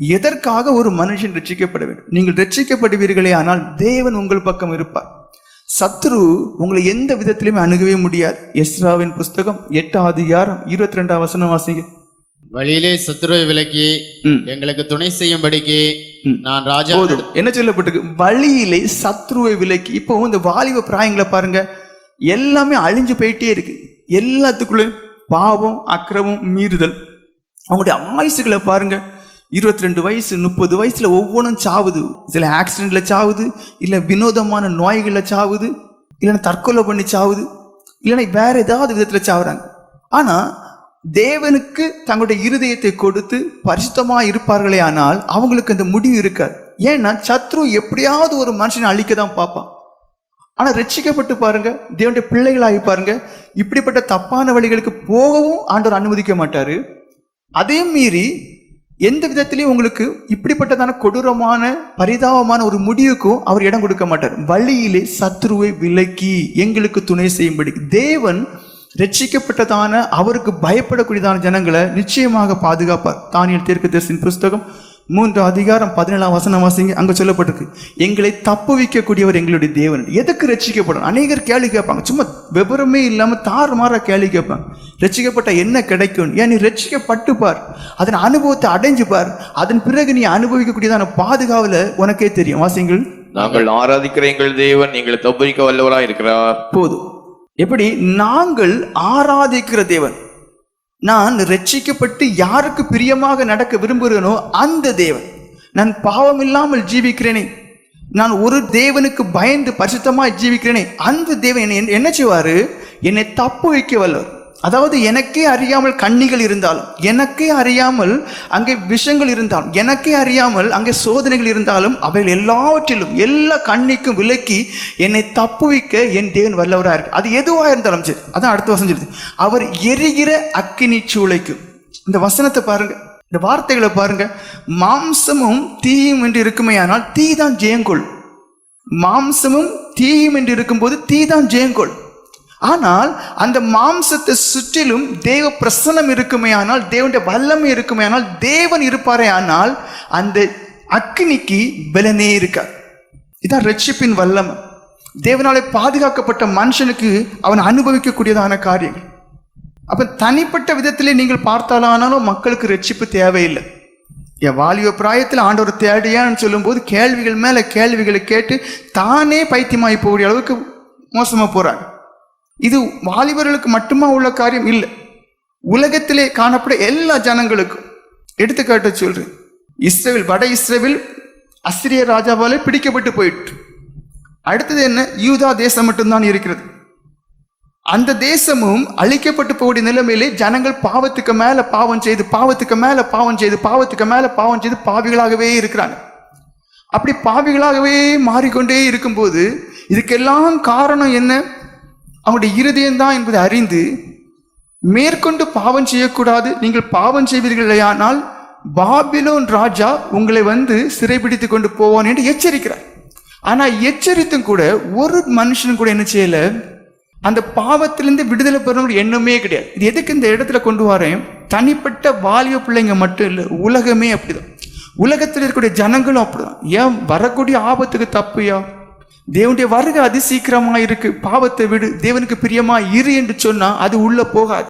எதற்காக ஒரு மனுஷன் ரட்சிக்கப்பட வேண்டும்? நீங்கள் ரட்சிக்கப்படுவீர்களே ஆனால் தேவன் உங்கள் பக்கம் இருப்பார். சத்ரு உங்களை எந்த விதத்திலுமே அணுகவே முடியாது. எஸ்ராவின் புஸ்தகம் எட்டாம் அதிகாரம் இருபத்தி ரெண்டாம் வசனம் வாசிங்க. வழியிலே சத்துருவை விலக்கி. எங்களுக்கு துணை செய்யும்படிக்கு. நான் ராஜா என்ன சொல்லப்பட்டிருக்கு? வழியிலே சத்ருவை விலக்கி இப்போ இந்த வாலிப பிராயங்களை பாருங்க. எல்லாமே அழிஞ்சு போயிட்டே இருக்கு. எல்லாத்துக்குள்ளேயும் பாவம் அக்கிரமம் மீறுதல். அவங்களுடைய ஆயுசுகளை பாருங்க. இருபத்தி ரெண்டு வயசு முப்பது வயசுல ஒவ்வொன்றும் சாவுது. சில ஆக்சிடென்ட்ல சாவுது இல்ல வினோதமான நோய்களில் சாவுது இல்லைன்னா தற்கொலை பண்ணி சாவுது இல்லைன்னா வேற ஏதாவது விதத்துல சாவுறாங்க. ஆனா தேவனுக்கு தங்களுடைய இருதயத்தை கொடுத்து பரிசுத்தமா இருப்பார்களே ஆனால் அவங்களுக்கு அந்த முடிவு இருக்காது. ஏன்னா சத்ரு எப்படியாவது ஒரு மனுஷனை அழிக்க தான் பார்ப்பான். ஆனா ரட்சிக்கப்பட்டு பாருங்க தேவனுடைய பிள்ளைகளாகி பாருங்க இப்படிப்பட்ட தப்பான வழிகளுக்கு போகவும் ஆண்டவர் அனுமதிக்க மாட்டாரு. அதையும் மீறி எந்த விதத்திலையும் உங்களுக்கு இப்படிப்பட்டதான கொடூரமான பரிதாபமான ஒரு முடிவுக்கும் அவர் இடம் கொடுக்க மாட்டார். வழியிலே சத்ருவை விலக்கி எங்களுக்கு துணை செய்யும்படி. தேவன் ரட்சிக்கப்பட்டதான அவருக்கு பயப்படக்கூடியதான ஜனங்களை நிச்சயமாக பாதுகாப்பார். தானியல் தரிசன புஸ்தகம் மூன்று அதிகாரம் பதினேழாம் வசனம் வாசிங்க அங்க சொல்லப்பட்டிருக்கு. எங்களை தப்பு வைக்கக்கூடியவர் எங்களுடைய தேவன். எதுக்கு ரட்சிக்கப்படும் அநேகர் கேள்வி கேட்பாங்க. சும்மா விவரமே இல்லாம தாறுமாறா கேள்வி கேட்பாங்க. ரட்சிக்கப்பட்ட என்ன கிடைக்கும்? ஏன் நீ ரட்சிக்கப்பட்டு பார் அதன் அனுபவத்தை அடைஞ்சு பார் அதன் பிறகு நீ அனுபவிக்கக்கூடியதான பாதுகாவல உனக்கே தெரியும். வாசிங்கள். நாங்கள் ஆராதிக்கிற எங்கள் தேவன் எங்களை தப்புவிக்க வல்லவராய் இருக்கிறார் போதும். எப்படி? நாங்கள் ஆராதிக்கிற தேவன். நான் ரட்சிக்கப்பட்டு யாருக்கு பிரியமாக நடக்க விரும்புகிறேனோ அந்த தேவன். நான் பாவம் இல்லாமல் ஜீவிக்கிறேனே. நான் ஒரு தேவனுக்கு பயந்து பரிசுத்தமாக ஜீவிக்கிறேனே. அந்த தேவன் என்னை என்ன செய்வார்? என்னை தப்பு வைக்க வல்லவர் அதாவது எனக்கே அறியாமல் கண்ணிகள் இருந்தாலும் எனக்கே அறியாமல் அங்கே விஷங்கள் இருந்தாலும் எனக்கே அறியாமல் அங்கே சோதனைகள் இருந்தாலும் அவைகள் எல்லாவற்றிலும் எல்லா கண்ணிக்கும் விலக்கி என்னை தப்புவிக்க என் தேவன் வல்லவராக இருக்கு அது எதுவாக இருந்தாலும் சரி. அதான் அடுத்த வசனம் சொல்லுது. அவர் எரிகிற அக்கினி சூளைக்கும் இந்த வசனத்தை பாருங்க. இந்த வார்த்தைகளை பாருங்க. மாம்சமும் தீயும் என்று இருக்குமேயானால் தீ தான் ஜெயங்கொள். மாம்சமும் தீயும் என்று இருக்கும்போது தீ தான் ஜெயங்கொள். ஆனால் அந்த மாம்சத்தை சுற்றிலும் தேவ பிரசனம் இருக்குமே ஆனால் தேவனுடைய வல்லமை இருக்குமே ஆனால் தேவன் இருப்பாரே ஆனால் அந்த அக்னிக்கு பலனே இருக்காது. இதான் ரட்சிப்பின் வல்லமை. தேவனாலே பாதுகாக்கப்பட்ட மனுஷனுக்கு அவன் அனுபவிக்கக்கூடியதான காரியங்கள். அப்போ தனிப்பட்ட விதத்திலே நீங்கள் பார்த்தாலானாலும் மக்களுக்கு ரட்சிப்பு தேவையில்லை. என் வாலிப பிராயத்தில் ஆண்டவர் தேடியான்னு சொல்லும்போது கேள்விகள் மேலே கேள்விகளை கேட்டு தானே பைத்தியமாகி போகக்கூடிய அளவுக்கு மோசமாக போகிறாங்க இது வாலிபர்களுக்கு மட்டுமா உள்ள காரியம்? இல்லை. உலகத்திலே காணப்பட எல்லா ஜனங்களுக்கும். எடுத்துக்காட்டு சொல்றேன். இஸ்ரேவில் வட இஸ்ரேவில் அசிரிய ராஜாவாலே பிடிக்கப்பட்டு போயிட்டு அடுத்தது என்ன? யூதா தேசம் மட்டும்தான் இருக்கிறது. அந்த தேசமும் அழிக்கப்பட்டு போகக்கூடிய நிலைமையிலே ஜனங்கள் பாவத்துக்கு மேல பாவம் செய்து பாவத்துக்கு மேல பாவம் செய்து பாவத்துக்கு மேல பாவம் செய்து பாவிகளாகவே இருக்கிறாங்க. அப்படி பாவிகளாகவே மாறிக்கொண்டே இருக்கும்போது இதுக்கெல்லாம் காரணம் என்ன? அவங்களுடைய இருதயம்தான் என்பதை அறிந்து மேற்கொண்டு பாவம் செய்யக்கூடாது நீங்கள் பாவம் செய்வீர்களேயானால் பாபிலோன் ராஜா உங்களை வந்து சிறைபிடித்து கொண்டு போவான் என்று எச்சரிக்கிறார். ஆனால் எச்சரித்தும் கூட ஒரு மனுஷனும் கூட என்ன செய்யல? அந்த பாவத்திலிருந்து விடுதலை பெறணும் எண்ணமே கிடையாது. இது எதுக்கு இந்த இடத்துல கொண்டு வரேன்? தனிப்பட்ட வாலிய பிள்ளைங்க மட்டும் இல்லை உலகமே அப்படிதான். உலகத்தில் இருக்கக்கூடிய ஜனங்களும் அப்படிதான். ஏன்? வரக்கூடிய ஆபத்துக்கு தப்புயா? தேவனுடைய வருகை அதி சீக்கிரமா இருக்கு. பாவத்தை விடு. தேவனுக்கு பிரியமா இரு என்று சொன்னா அது உள்ள போகாது.